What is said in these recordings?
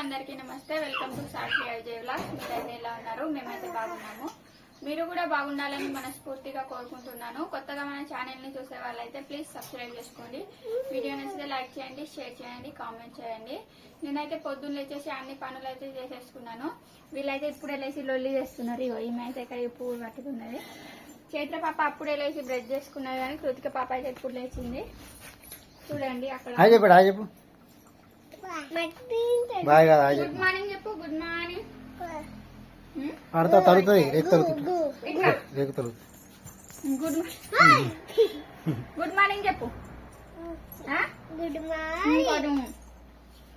అందరికీ నమస్తే. Welcome to Sakshi Ajay vlog మీరైతే ఎలా ఉన్నారు? మేమైతే బాగున్నాము. మీరు కూడా బాగుండాలని మనస్ఫూర్తిగా కోరుకుంటున్నాను. కొత్తగా మన ఛానల్ని చూసే వాళ్ళైతే ప్లీజ్ సబ్స్క్రైబ్ చేసుకోండి. వీడియో నచ్చితే లైక్ చేయండి షేర్ చేయండి కామెంట్ చేయండి. నేనైతే పొద్దున్న లేచేసి అన్ని పనులు అయితే చేసేసుకున్నాను. వీళ్ళైతే ఇప్పుడే లేచి లొల్లి చేస్తున్నారు. ఇగో ఈమె అయితే ఇక్కడ ఈ పువ్వు పట్టుకున్నది చైత్ర పాప అప్పుడే లేచి బ్రష్ చేసుకున్నది కానీ కృతిక పాప అయితే ఇప్పుడు లేచింది. చూడండి అక్కడ. చెప్పు. బాయ్ కదా గుడ్ మార్నింగ్ చెప్పు గుడ్ మార్నింగ్ ఆడతా తడుతుంది రేకు తడుతుంది ఇట్లా. రేకు తడుతుంది గుడ్ గుడ్ మార్నింగ్ చెప్పు. ఆ? ఇంకోటి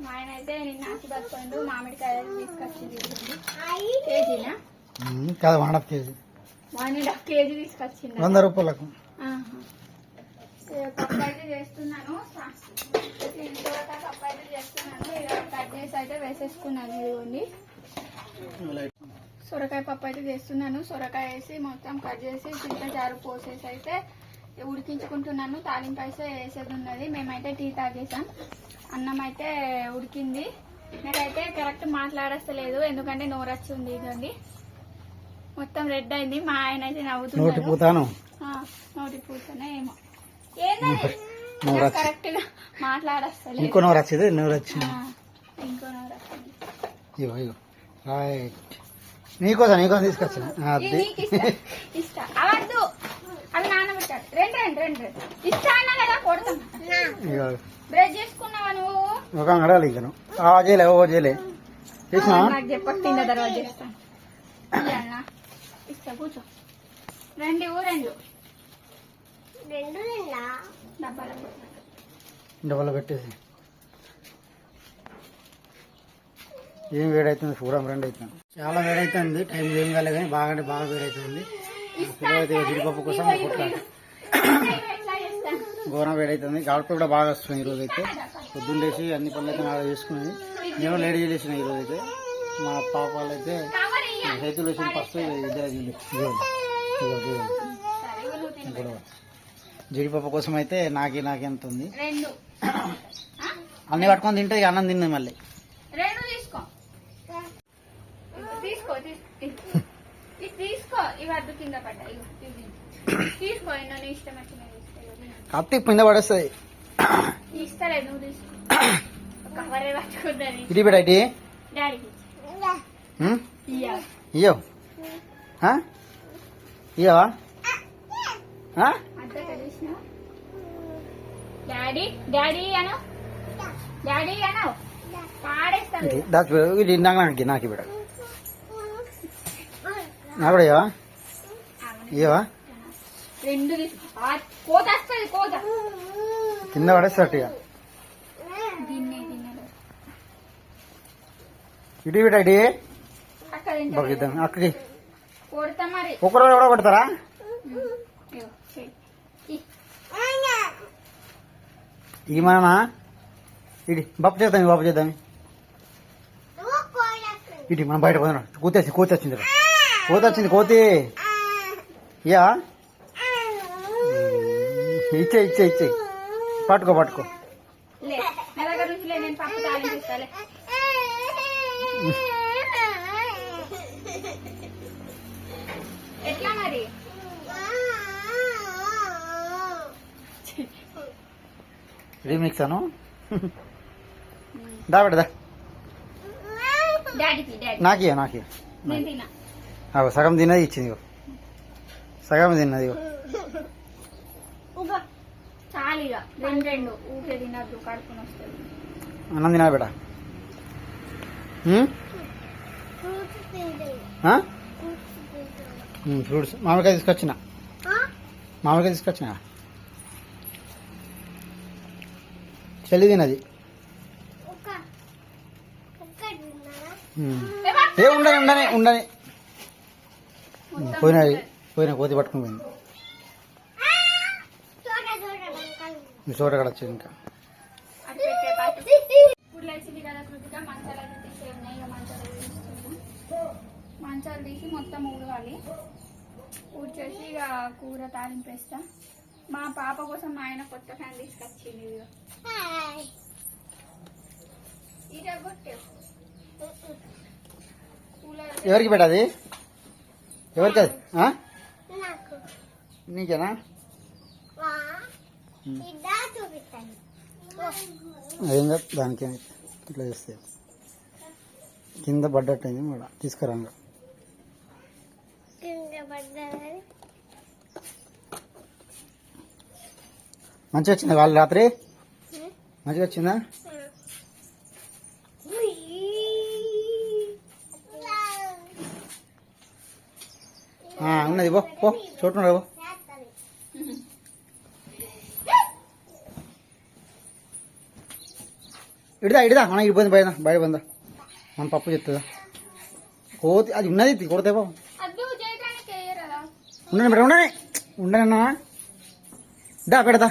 మా ఆయన అయితే నిన్న ఆశీర్వాద్ పండు మామిడికాయలు తీసుకొచ్చింది కేజీనా? కాదు one half KG. One and half KG తీసుకొచ్చింది వంద రూపాయలకు. పప్పు అయితే చేస్తున్నాను. సా- ఈ సొరకాయ పప్పు అయితే చేస్తున్నాను. ఇక కట్ చేసి అయితే వేసేసుకున్నాను ఇదిగోండి. సొరకాయ పప్పు అయితే చేస్తున్నాను. సొరకాయ వేసి మొత్తం కట్ చేసి చింత జారు పోసేసి అయితే ఉడికించుకుంటున్నాను. తాలింపు అయితే వేసేది ఉన్నది. మేమైతే టీ తాగేసాం. అన్నం అయితే ఉడికింది. నాకైతే కరెక్ట్ మాట్లాడస్తలేదు. ఎందుకంటే నోరచ్చి ఉంది ఇదండి మొత్తం రెడ్ అయింది. మా ఆయన అయితే నవ్వుతున్నాడు. ఆ, నోటి పూతనే ఏమో. ఏంటది నోరు వచ్చి. కరెక్ట్గా మాట్లాడస్తలేదు. ఇంకో నోరు వచ్చింది నోరు వచ్చింది ఆ, ఇంకో నోరు వస్తుంది. ఇగో ఇగో. రైట్. నీకోసం నీకోసం తీసుకొచ్చిన. అది. నీకు ఇస్తా ఇస్తా. అవద్దు. అవి నానబెట్టాడు రెండు రెండు రెండు రెండు. ఇస్తా అన్నా కదా కొడతాం. ఇగో. బ్రష్ చేసుకున్నావా నువ్వు? ఒక అడగాలి ఇక నువ్వు. ఆ చేయలే ఓ చేయలే. చేసినా? నాకు చెప్పక తిన్న తర్వాత చేస్తాను ఇయ్యాలనా? ఇస్తా కూర్చో. రెండు. డబ్బాలో పెట్టు. డబ్బులు పెట్టేసి ఏం వేడవుతుంది చూడం రెండు అవుతుంది. చాలా వేడవుతుంది టైం ఏం కాలేదు కానీ బాగా అంటే బాగా పిల్లలైతే జీడిపప్పు కోసం చేస్తాను ఘోరం వేడవుతుంది గాడిపై కూడా బాగా వస్తుంది ఈరోజు అయితే లేచి అన్ని పనులు అయితే నాలుగు చేసుకున్నది నేను లేట్ చేసిన ఈరోజు అయితే మా పాప వాళ్ళు అయితే. రైతులు వచ్చిన ఫస్ట్ ఇద్దరు. గొడవ. జీడిపప్పు కోసం అయితే నాకే నాకెంత ఉంది? అన్ని పట్టుకొని తింటే అన్నం తిన్నది మళ్ళీ. ఇది అడ్డు కింద ఇవి ఇవి. తీసుకో ఎన్నో డాడీ డాడీ అను డాడీ అను పాడేస్తాను. దాచి ఇది ఇందాక నాకు నాకు బిడ్డ నాకు కూడా ఇయ్యవా ఇయ్యవా? రెండు కోత వస్తుంది కోత. కింద పడేస్తాడు ఇక ఇటు ఇటీ ఒక్కరు ఎవడో కొడతారా ఇగో, చెయ్. ఇ. ఈ మన ఇటు బప్పు చేద్దాం బప్పు చేద్దాం. ఇటు మనం బయట పోతున్నాం కోతి వచ్చింది కోతి వచ్చింది కోతి. వచ్చింది కోతి ఇయ్యా ఇచ్చే ఇచ్చే ఇచ్చే. పట్టుకో పట్టుకో. నేను రీమిక్స్ అను? దా నాకియా నేను తిన్నా. అగో సగం తిన్నది ఇచ్చింది సగం తిన్నది అన్నం తినా బిడ్డ ఫ్రూట్స్ మామిడికాయ తీసుకొచ్చిన? మామిడికాయ తీసుకొచ్చిన చెల్లి తినది ఉమ్. ఏ ఉండని ఉండని ఉండని. పోయినది పోయిన కోతి పట్టుకుని పోయింది. ఈ చోట కూడా వచ్చింది ఇంకా. మంచాలు తీసి మొత్తం ఊడవాలి. ఊడ్చేసి ఇక కూర తాలింపేస్తా మా పాప కోసం మా ఆయన కొత్త ఫ్యాన్ తీసుకొచ్చింది ఎవరికి పెట్టాది ఎవరికి అది? ఆ? నాకు. నీకేనా? కాదు దానికి ఇట్లా చేస్తే. కింద పడ్డట్టు అయింది మేడం తీసుకురాంగా కింద పడ్డది మంచిగా వచ్చిందా వాళ్ళు రాత్రి? మంచిగా వచ్చిందా ఉన్నది పో పో చోటు పో. ఇడిదా ఇడిదా మన ఇడిపోయింది బయట బయట పోయిందా? మన పప్పు చెప్తుందా? కోతి అది ఉన్నది కొడితే వేయరదా ఉండండి మేడం ఉండండి అన్నా. దా పెడతా.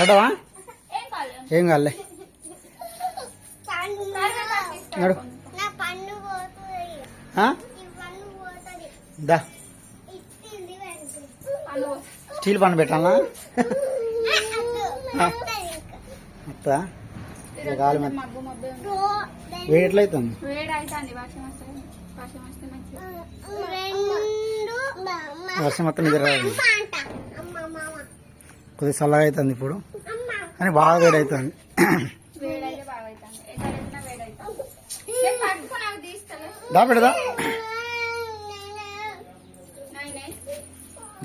పెడవా ఏం తీసుకో. నడు దా. స్టీల్ పండు పెట్టాలా మబ్బే ఉంది వేడి వర్షం మొత్తం నిద్ర రాదు. కొద్దిగా చల్లగా అవుతుంది ఇప్పుడు. కానీ బాగా వేడి అవుతుంది దా. పెడదా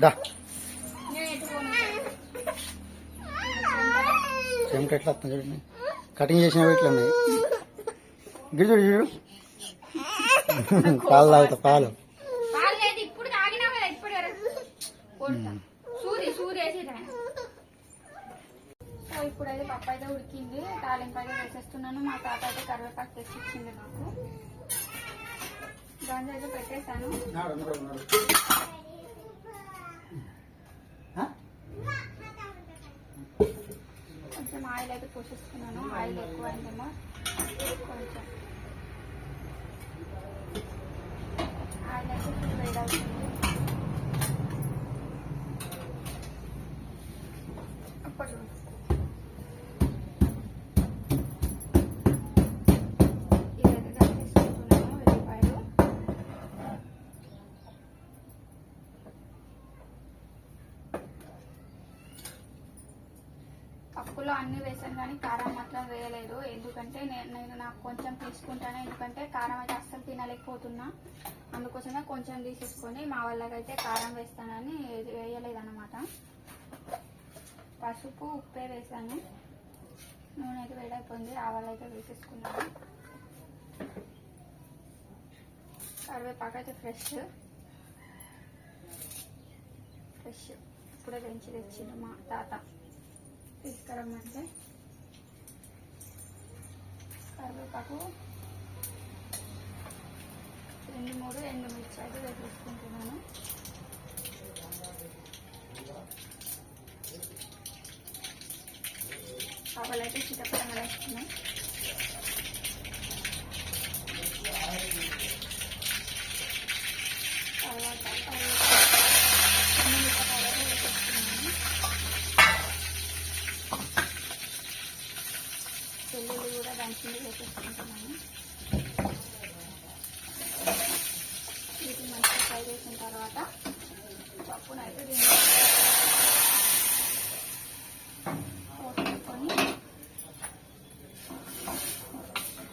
దా ఎట్లా వస్తుంది చూడండి కటింగ్ చేసినవి ఎట్లా ఉన్నాయి. గిరి చూడు చూడు. పాలు తాగుతా పాలు పాలు లేదు ఇప్పుడు తాగినా కదా ఇప్పుడు కొడతా సూది సూది వేసి సో ఇప్పుడైతే పప్పు అయితే ఉడికింది. తాలింపు అయితే వేసేస్తున్నాను. మా తాత అయితే కరివేపాకు తెచ్చి ఇచ్చింది నాకు. గంజ అయితే పెట్టేశాను. కొంచెం ఆయిల్ అయితే పోసేసుకున్నాను ఆయిల్ ఎక్కువ అయిందేమో కొంచెం. ఆయిల్ అయితే ఫుల్ పప్పులో అన్ని వేసాను కానీ కారం మాత్రం వేయలేదు. ఎందుకంటే నేను నేను నాకు కొంచెం తీసుకుంటాను ఎందుకంటే కారం అయితే అస్సలు తినలేకపోతున్నా. అందుకోసమే కొంచెం తీసేసుకొని మా వాళ్ళకైతే కారం వేస్తానని వేయలేదన్నమాట. పసుపు ఉప్పే వేసాను నూనె అయితే వేడైపోయింది ఆవాలు అయితే వేసేసుకున్నాను. కరివేపాకు అయితే ఫ్రెష్. ఫ్రెష్. ఇప్పుడే పెంచి తెచ్చిండు మా తాత. తీసుకురమ్మంటే కరివేపాకు రెండు మూడు ఎండు మిర్చి అయితే తీసుకుంటున్నాను కావాలైతే చిటపటం వేస్తున్నాయి తర్వాత కరివేపాకు ఎండు మిరపకాయలు అయితే వేసేస్తున్నాను వెల్లుల్లి కూడా దంచింది వేసేసుకుంటున్నాను వీటిని మంచిగా ఫ్రై చేసిన తర్వాత పప్పునైతే దీన్ని పోసుకొని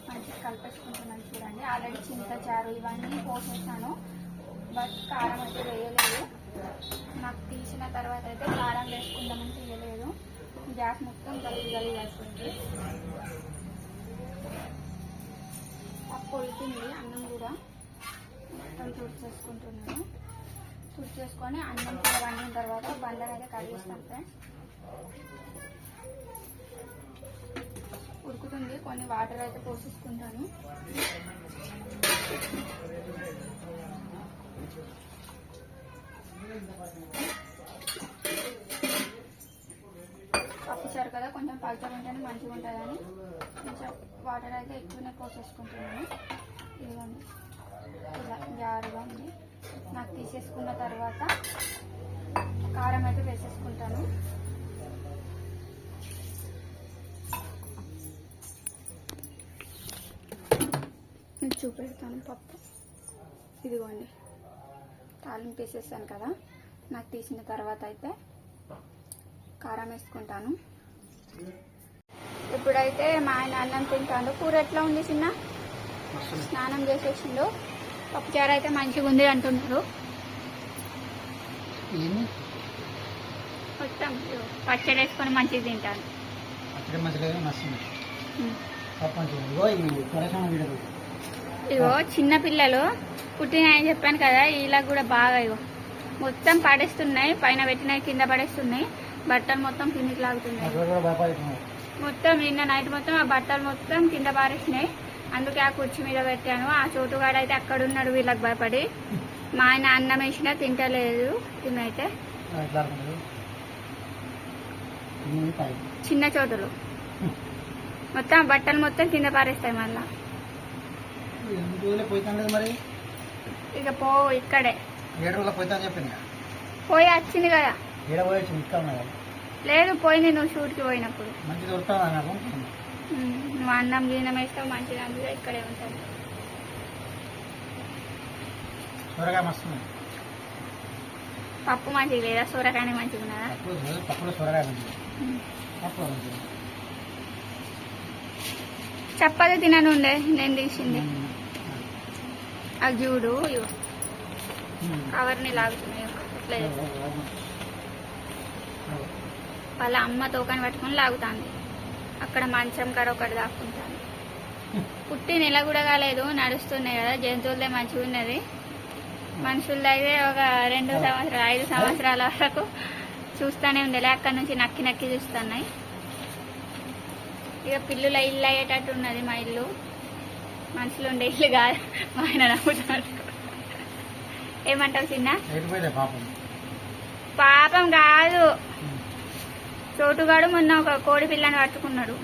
మంచిగా కలిపేసుకుంటున్నాను చూడండి ఆల్రెడీ ఇవన్నీ పోసేసాను. బట్ కారం అయితే వేయలేదు. నాకు తీసిన తర్వాత అయితే కారం వేసుకుందామని తీయలేదు. గ్యాస్ మొత్తం గలి గలి అయిపోయింది పప్పు ఉడికింది అన్నం కూడా మొత్తం తుడిచేసుకుంటున్నాను తుడిచేసుకొని అన్నం కూడా వండిన తర్వాత బండలు అయితే ఫ్రెండ్స్. ఉడుకుతుంది. కొన్ని వాటర్ అయితే పోసేసుకుంటాను. పప్పుచారు కదా కొంచెం పలుచగా ఉంటేనే మంచిగా ఉంటుందని. కొంచెం వాటర్ అయితే ఎక్కువనే పోసేసుకుంటున్నాను. ఇదిగోండి. ఇలా జారుగా ఉంది. నాకు తీసేసుకున్న తర్వాత కారం అయితే వేసేసుకుంటాను. చూపెడతాను పప్పు. ఇదిగోండి. తాలింపు వేసేసాను కదా. నాకు తీసిన తర్వాత అయితే కారం వేసుకుంటాను. ఇప్పుడైతే మా ఆయన అన్నం తింటాడు కూర ఎట్లా ఉంది చిన్న? స్నానం చేసేసిండు. పప్పుచారు అయితే మంచిగా ఉంది అంటున్నారు. మొత్తం పచ్చడి వేసుకొని మంచిగా తింటాను. అక్కడ మంచిగా ఇగో చిన్న పిల్లలు పుట్టినాయని చెప్పాను కదా ఇలా కూడా బాగా ఇగో. మొత్తం పడేస్తున్నాయి పైన పెట్టినాయి కింద పడేస్తున్నాయి బట్టలు మొత్తం కిందికి లాగుతున్నాయి. మొత్తం నిన్న నైట్ మొత్తం ఆ బట్టలు మొత్తం కింద పారేసినాయి. అందుకే ఆ కుర్చీ మీద పెట్టాను. ఆ చోటుగాడు అయితే అక్కడ ఉన్నాడు వీళ్ళకి భయపడి. మా ఆయన అన్నం వేసినా తింటలేదు పై చిన్న చోటులు. మొత్తం బట్టలు మొత్తం కింద పారేస్తాయి మళ్ళా. ఎన్ని రోజులే పోతాను లేదు మరి. ఇక పో ఇక్కడే. ఏడు రోజులు పోతాను చెప్పింది కదా. పోయి వచ్చింది కదా. ఏడ. లేదు పోయింది నువ్వు షూట్కి పోయినప్పుడు. నాకు? ఉమ్, నువ్వు అన్నం గీనం వేస్తావు మంచిగా అందులో ఇక్కడే మస్తు ఉంది. పప్పు మంచిగా లేదా? సూరకాయ మంచిగా ఉన్నదా? పప్పులో మంచిది మంచిది చప్పది తినను ఉండే నేను తీసింది. ఆ చూడు కవర్ని లాగుతున్నాయి ఇట్లా వాళ్ళ అమ్మ తోకని పట్టుకుని లాగుతాంది. అక్కడ మంచం కాడ ఒకటి దాక్కుంటాను పుట్టి నెల కూడా కాలేదు నడుస్తున్నాయి కదా జంతువులదే మంచిగా ఉన్నది. మనుషులదైతే అయితే ఒక రెండు సంవత్సరాలు ఐదు సంవత్సరాల వరకు చూస్తానే ఉండేలే అక్కడ నుంచి నక్కి నక్కి చూస్తున్నాయి. ఇక పిల్లుల ఇల్లు అయ్యేటట్టు ఉన్నది మా ఇల్లు. మనుషులు ఉండే ఇల్లు కాదు. మా ఆయన నమ్ముతాడు. ఏమంటావు చిన్న? పాపం. పాపం కాదు. చోటుగాడు మొన్న ఒక కోడి పిల్లని పట్టుకున్నాడు.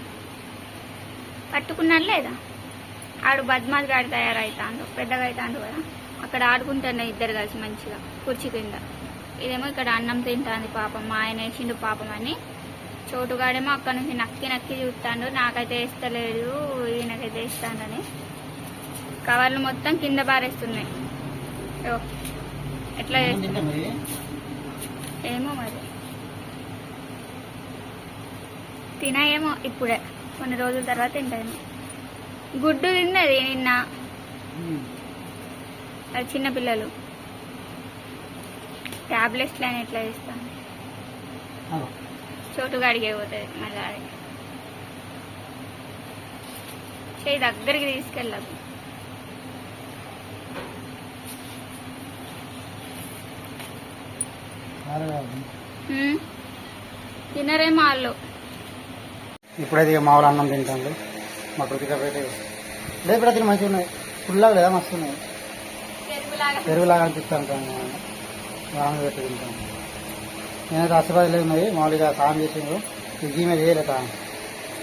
పట్టుకున్నాడు లేదా? ఆడు బద్మాస్ గాడి తయారవుతాడు పెద్దగా అవుతాడు కదా. అక్కడ ఆడుకుంటున్నాయి ఇద్దరు కలిసి మంచిగా కుర్చీ కింద. ఇదేమో ఇక్కడ అన్నం తింటాంది పాపం మా ఆయన వేసిండు పాపం అని. చోటుగాడేమో అక్కడ నుంచి నక్కి నక్కి చూస్తాడు నాకైతే వేస్తలేడు ఈయనకైతే వేస్తాడని. కవర్లు మొత్తం కింద పారేస్తున్నాయి. ఎట్లా ఏమో మరి. తినాయేమో ఇప్పుడే. కొన్ని రోజుల తర్వాత తింటాను గుడ్డు తిన్నది నిన్న. అది చిన్న పిల్లలు. టాబ్లెట్స్ అని ఎట్లా ఇస్తాను చోటుగా అడిగే పోతుంది మళ్ళీ అది. చేయి దగ్గరికి తీసుకెళ్ళకు. తినరేమో వాళ్ళు. ఇప్పుడైతే మామూలు అన్నం తింటాను మా కృతిక అయితే లేదు ఇప్పుడు మంచిగా ఉన్నాయి. ఫుల్లాగా లేదా మస్తు ఉన్నాయి. పెరుగులాగా. అనిపిస్తాను బాగా పెట్టి తింటాను నేనైతే అసలు ఉన్నాయి మామూలుగా సాయం చేసిండు ఇది మీద చేయలేక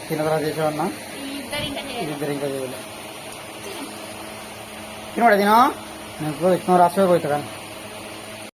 తిన్న తర్వాత చేసేవన్నా ఇద్దరు ఇంకా చేయలేదు తినవాడు తినా నేను ఇచ్చిన రాసిపోయి